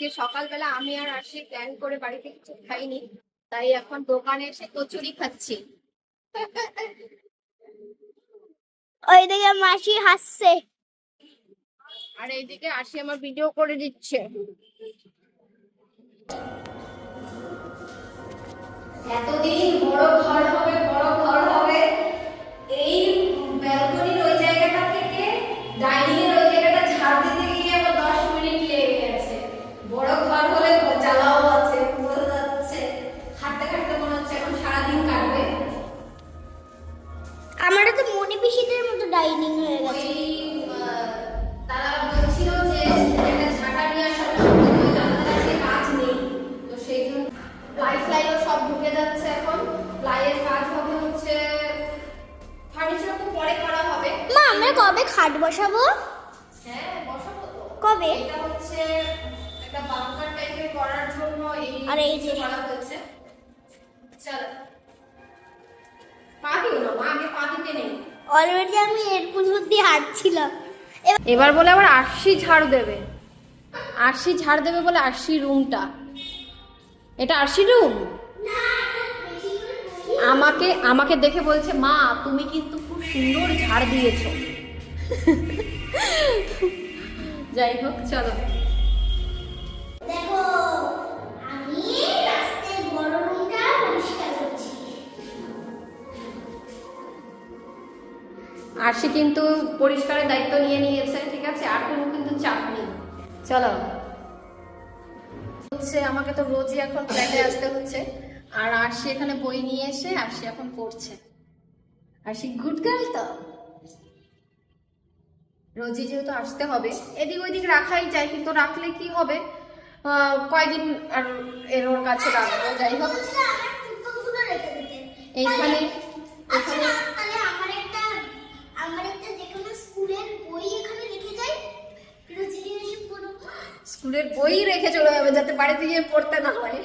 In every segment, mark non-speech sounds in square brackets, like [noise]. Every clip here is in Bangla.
আজকে সকালবেলা আমি আর আসি প্ল্যান করে বাড়িতে কিছু খাইনি তাই এখন দোকানে এসে কচুরি খাচ্ছি। ওইদিকে মাসি হাসছে। আর এইদিকে আসি আমার ভিডিও করে দিচ্ছে। ডাইনিং হয়ে গেছে। তারা বলছিল যে একটা ঝাঁটা নিয়ে আসার জন্য কিন্তু আমাদের কাছে কাজ নেই। তো সেই জন্য প্লাই ফ্লাইও সব ঢুকে যাচ্ছে এখন। প্লাইয়ের কাজ হবে হচ্ছে ফার্নিচার তো পরে করা হবে। মা আমরা কবে খাট বসাবো? হ্যাঁ বসাবো তো। কবে? এটা হচ্ছে একটা বাংকার টাইপের করার জন্য এই আর এই যে- করা হয়েছে। চল। পা দিও না মা আগে পা দিতে অলরেডি আমি এর পুজোর দিয়ে হাঁটছিলাম। এবার বলে আবার আরশি ঝাড় দেবে। আরশি ঝাড় দেবে বলে আরশি রুমটা। এটা আরশি রুম? আমাকে আমাকে দেখে বলছে মা তুমি কিন্তু খুব সুন্দর ঝাড় দিয়েছ। যাই হোক চলো। দেখো আমি আরশি কিন্তু পরিষ্কারের দায়িত্ব নিয়ে নিয়েছে ঠিক আছে? আর কোনো কিন্তু চাপ নেই। চলো। হচ্ছে আমাকে তো রোজই এখন ফ্ল্যাটে আসতে হচ্ছে। আর আরশি এখানে বই নিয়ে এসে আরশি এখন পড়ছে। আর আরশি গুড গার্ল তো? রোজই যেহেতু আসতে হবে এদিক ওইদিক রাখাই যায় কিন্তু রাখলে কি হবে? কয়দিন আর এর ওর কাছে রাখব? যাই হোক। দিতে। এইখানে আচ্ছা এখানে তাহলে আমার একটা আমার একটা যেখানে স্কুলের বই এখানে রেখে যাই রোজি এসে পড়ব স্কুলের বই রেখে চলে যাবে যাতে বাড়িতে গিয়ে পড়তে না হয়।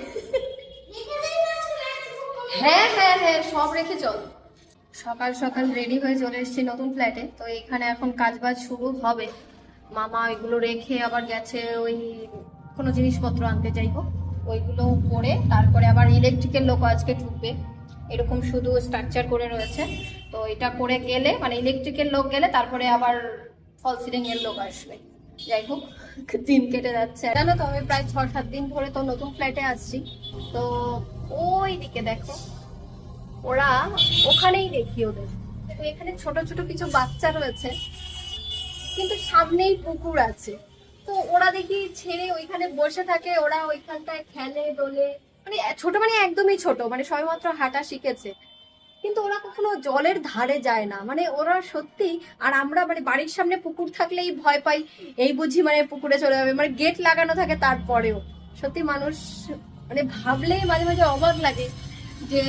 হ্যাঁ হ্যাঁ হ্যাঁ সব রেখে চল। সকাল সকাল রেডি হয়ে চলে এসেছি নতুন ফ্ল্যাটে তো এখানে এখন কাজ বাজ শুরু হবে। মামা ওইগুলো রেখে আবার গেছে ওই কোনো জিনিসপত্র আনতে যাইব। ওইগুলো করে তারপরে আবার ইলেকট্রিকের লোক আজকে ঢুকবে। এরকম শুধু স্ট্রাকচার করে রয়েছে। তো এটা করে গেলে মানে ইলেকট্রিকের লোক গেলে তারপরে আবার ফল সিলিং এর লোক আসবে। যাই হোক, দিন কেটে যাচ্ছে। জানো তো, আমি প্রায় ছ সাত দিন ধরে তো নতুন ফ্ল্যাটে আসছি। তো ওই দিকে দেখো, ওরা ওখানেই দেখি ওদের। তো এখানে ছোট ছোট কিছু বাচ্চা রয়েছে, কিন্তু সামনেই পুকুর আছে। তো ওরা দেখি ছেড়ে ওইখানে বসে থাকে, ওরা ওইখানটায় খেলে, দোলে। মানে ছোট মানে একদমই ছোট মানে সবেমাত্র হাঁটা শিখেছে। কিন্তু ওরা কখনো জলের ধারে যায় না। মানে ওরা সত্যি, আর আমরা মানে বাড়ির সামনে পুকুর থাকলেই ভয় পাই, এই বুঝি মানে পুকুরে চলে যাবে। মানে গেট লাগানো থাকে তারপরেও। সত্যি মানুষ মানে ভাবলেই মাঝে মাঝে অবাক লাগে যে,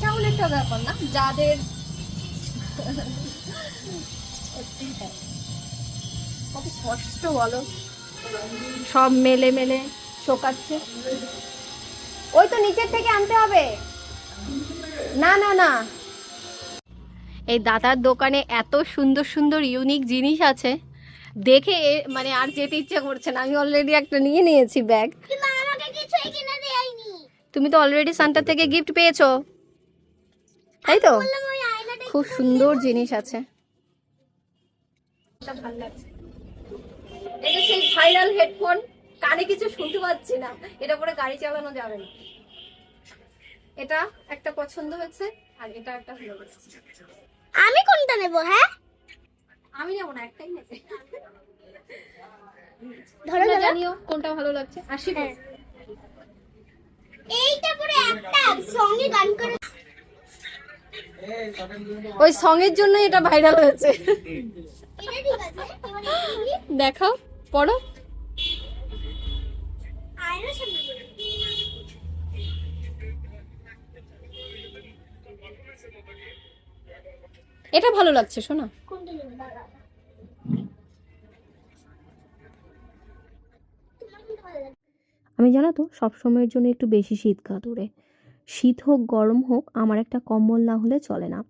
কেমন একটা ব্যাপার না? যাদের কত কষ্ট বলো। সব মেলে মেলে শোকাচ্ছে। ওই তো নিচের থেকে আনতে হবে। না না না। এই দাদার দোকানে এত সুন্দর সুন্দর ইউনিক জিনিস আছে। দেখে মানে আর যেতে ইচ্ছে করছে না। আমি অলরেডি একটা নিয়ে নিয়েছি ব্যাগ তুমি তো অলরেডি সান্টা থেকে গিফট পেয়েছ। তাই তো? খুব সুন্দর জিনিস আছে। এটা ভালো লাগছে। এটা সেই ভাইরাল হেডফোন কানে কিছু শুনতে পাচ্ছি না। এটা পরে গাড়ি চালানো যাবে না। এটা একটা পছন্দ হয়েছে আর এটা একটা ভালো আমি কোনটা নেব হ্যাঁ? আমি নেব না একটাই নেবে। ধরো জানিও কোনটা ভালো লাগছে আসি হ্যাঁ। এইটা পরে একটা সঙ্গে গান করে। ওই সং এর জন্য এটা ভাইরাল হয়েছে। দেখাও পড়ো। এটা ভালো লাগছে, শোনা। আমি জানো তো, সবসময়ের জন্য একটু বেশি শীত কাতুরে শীত হোক, গরম হোক, আমার একটা কম্বল না হলে চলে না।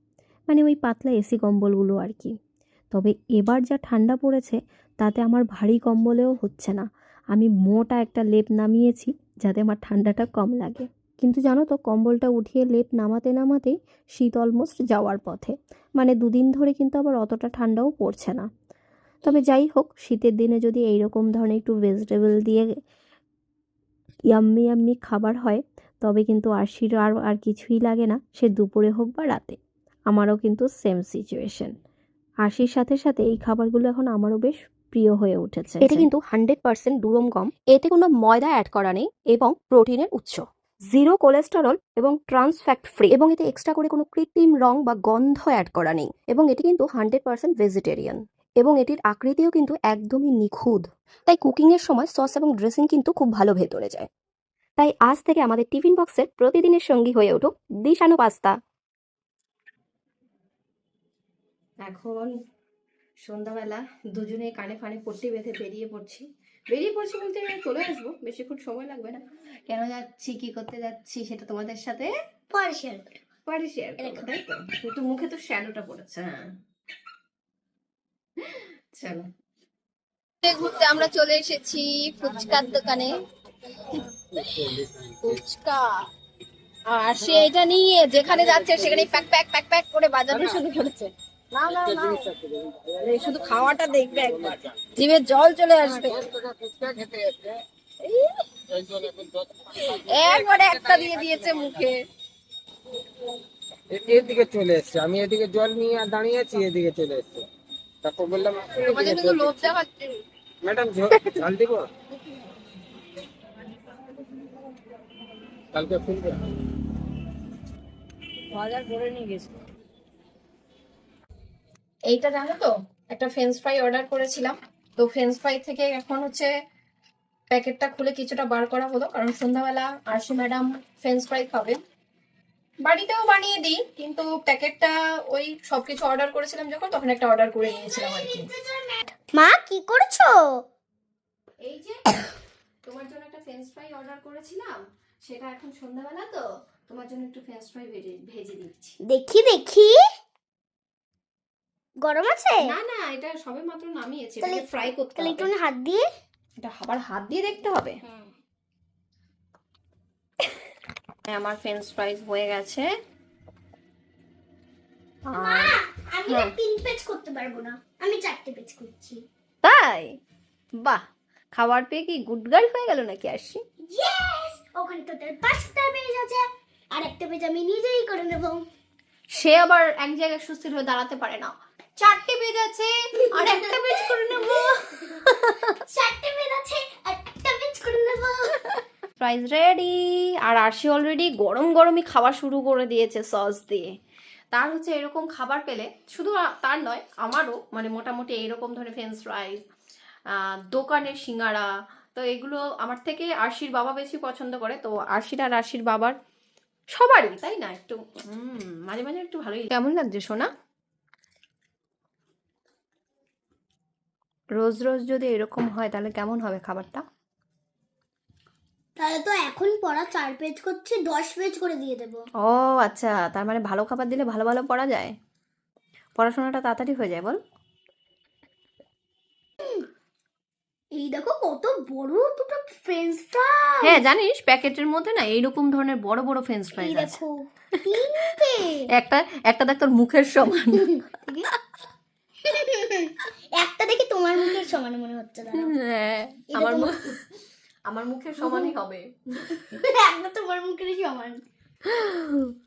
মানে ওই পাতলা এসি কম্বলগুলো আর কি। তবে এবার যা ঠান্ডা পড়েছে, তাতে আমার ভারী কম্বলেও হচ্ছে না। আমি মোটা একটা লেপ নামিয়েছি, যাতে আমার ঠান্ডাটা কম লাগে। কিন্তু জানো তো, কম্বলটা উঠিয়ে লেপ নামাতে নামাতেই শীত অলমোস্ট যাওয়ার পথে। মানে দুদিন ধরে কিন্তু আবার অতটা ঠান্ডাও পড়ছে না। তবে যাই হোক, শীতের দিনে যদি এইরকম ধরনের একটু ভেজিটেবল দিয়ে ইয়াম্মি ইয়াম্মি খাবার হয়, তবে কিন্তু আরশির আর আর কিছুই লাগে না, সে দুপুরে হোক বা রাতে। আমারও কিন্তু সেম সিচুয়েশন আরশির সাথে সাথে এই খাবারগুলো এখন আমারও বেশ প্রিয় হয়ে উঠেছে। এটা কিন্তু হান্ড্রেড পার্সেন্ট ডুরম গম, এতে কোনো ময়দা অ্যাড করা নেই এবং প্রোটিনের উৎস। জিরো কোলেস্টেরল এবং ট্রান্সফ্যাক্ট ফ্রি এবং এতে এক্সট্রা করে কোনো কৃত্রিম রং বা গন্ধ অ্যাড করা নেই এবং এটি কিন্তু হান্ড্রেড পার্সেন্ট ভেজিটেরিয়ান এবং এটির আকৃতিও কিন্তু একদমই নিখুঁত। তাই কুকিংয়ের সময় সস এবং ড্রেসিং কিন্তু খুব ভালো ভেতরে যায়। তাই আজ থেকে আমাদের টিফিন বক্সের প্রতিদিনের সঙ্গী হয়ে উঠুক দিশানো পাস্তা। এখন সন্ধ্যাবেলা দুজনে কানে ফানে পট্টি বেঁধে বেরিয়ে পড়ছি। বেরিয়ে পড়ছি বলতে চলে আসব বেশিক্ষণ সময় লাগবে না। কেন যাচ্ছি কি করতে যাচ্ছি সেটা তোমাদের সাথে পরে শেয়ার পরে শেয়ার তাই তো? কিন্তু মুখে তো শ্যালোটা পড়েছে হ্যাঁ। চলো। ঘুরতে আমরা চলে এসেছি ফুচকার দোকানে। ফুচকা। আর সে এটা নিয়ে যেখানে যাচ্ছে সেখানে প্যাক প্যাক প্যাক প্যাক করে বাজানো শুরু করেছে। শুধু খাওয়াটা দেখবে একবার জিভে জল চলে আসবে। একবারে একটা দিয়ে দিয়েছে মুখে। এদিকে চলে এসছে। আমি এদিকে জল নিয়ে দাঁড়িয়ে আছি এদিকে চলে এসছে। তারপর বললাম ম্যাডাম জল দিব? কালকে খুলবে বাজার করে নিয়ে গেছে। এইটা জানো তো? একটা ফ্রেঞ্চ ফ্রাই অর্ডার করেছিলাম। তো ফ্রেঞ্চ ফ্রাই থেকে এখন হচ্ছে প্যাকেটটা খুলে কিছুটা বার করা হলো। কারণ সন্ধ্যাবেলা আরশি ম্যাডাম ফ্রেঞ্চ ফ্রাই খাবে বাড়িতেও বানিয়ে দিই কিন্তু প্যাকেটটা ওই সবকিছু অর্ডার করেছিলাম যখন তখন একটা অর্ডার করে নিয়েছিলাম আর কি। মা কি করছ? এই যে তোমার জন্য একটা ফ্রেঞ্চ ফ্রাই অর্ডার করেছিলাম। সেটা এখন সন্ধ্যাবেলা তো তোমার জন্য একটু ফ্রেঞ্চ ফ্রাই ভেজে দিচ্ছি। দেখি দেখি। গরম আছে? না না এটা সবে মাত্র নামিয়েছে তাহলে- ফ্রাই করতে তাহলে একটু হাত দিয়ে? এটা আবার হাত দিয়ে দেখতে হবে? হ্যাঁ, আমার ফ্রেঞ্চ ফ্রাইজ হয়ে গেছে। আমি হ্যাঁ। তিন পেজ করতে পারব না। আমি চারটে পেজ করছি। তাই? বাহ খাবার পেয়ে কি গুড গার্ল হয়ে গেল নাকি আসি ইয়েস ওখানে তোদের পাঁচটা পেজ আছে আর একটা পেজ আমি নিজেই করে নেব। সে আবার এক জায়গায় সুস্থির হয়ে দাঁড়াতে পারে না। চারটে পেজ আছে আর একটা পেজ করে নেব। চারটে পেজ আছে একটা পেজ করে নেব। ফ্রাইজ রেডি আর আরশি অলরেডি গরম গরমই খাওয়া শুরু করে দিয়েছে সস দিয়ে। তার হচ্ছে এরকম খাবার পেলে শুধু তার নয় আমারও মানে মোটামুটি এইরকম ধরনের ফ্রেঞ্চ ফ্রাইজ দোকানের সিঙ্গারা তো এগুলো আমার থেকে আরশির বাবা বেশি পছন্দ করে। তো আরশির আর আরশির বাবার সবারই তাই না? একটু মাঝে মাঝে একটু ভালোই কেমন লাগছে সোনা? রোজ রোজ যদি এরকম হয় তাহলে কেমন হবে খাবারটা? তাহলে তো এখন পড়া চার পেজ করছি দশ পেজ করে দিয়ে দেবো। ও আচ্ছা। তার মানে ভালো খাবার দিলে ভালো ভালো পড়া যায়? পড়াশোনাটা তাড়াতাড়ি হয়ে যায় বল। এই দেখো কত বড় দুটো ফ্রেঞ্চ ফ্রাই হ্যাঁ জানিস প্যাকেটের মধ্যে না এইরকম ধরনের বড় বড় ফ্রেঞ্চ এই ফ্রাইজ আছে একটা একটা দেখ তোর মুখের সমান। [laughs] [laughs] একটা দেখি তোমার মুখের সমান মনে হচ্ছে না হ্যাঁ, আমার মুখ আমার মুখের সমানই হবে। [laughs] একটা তোমার মুখের সমান। [laughs]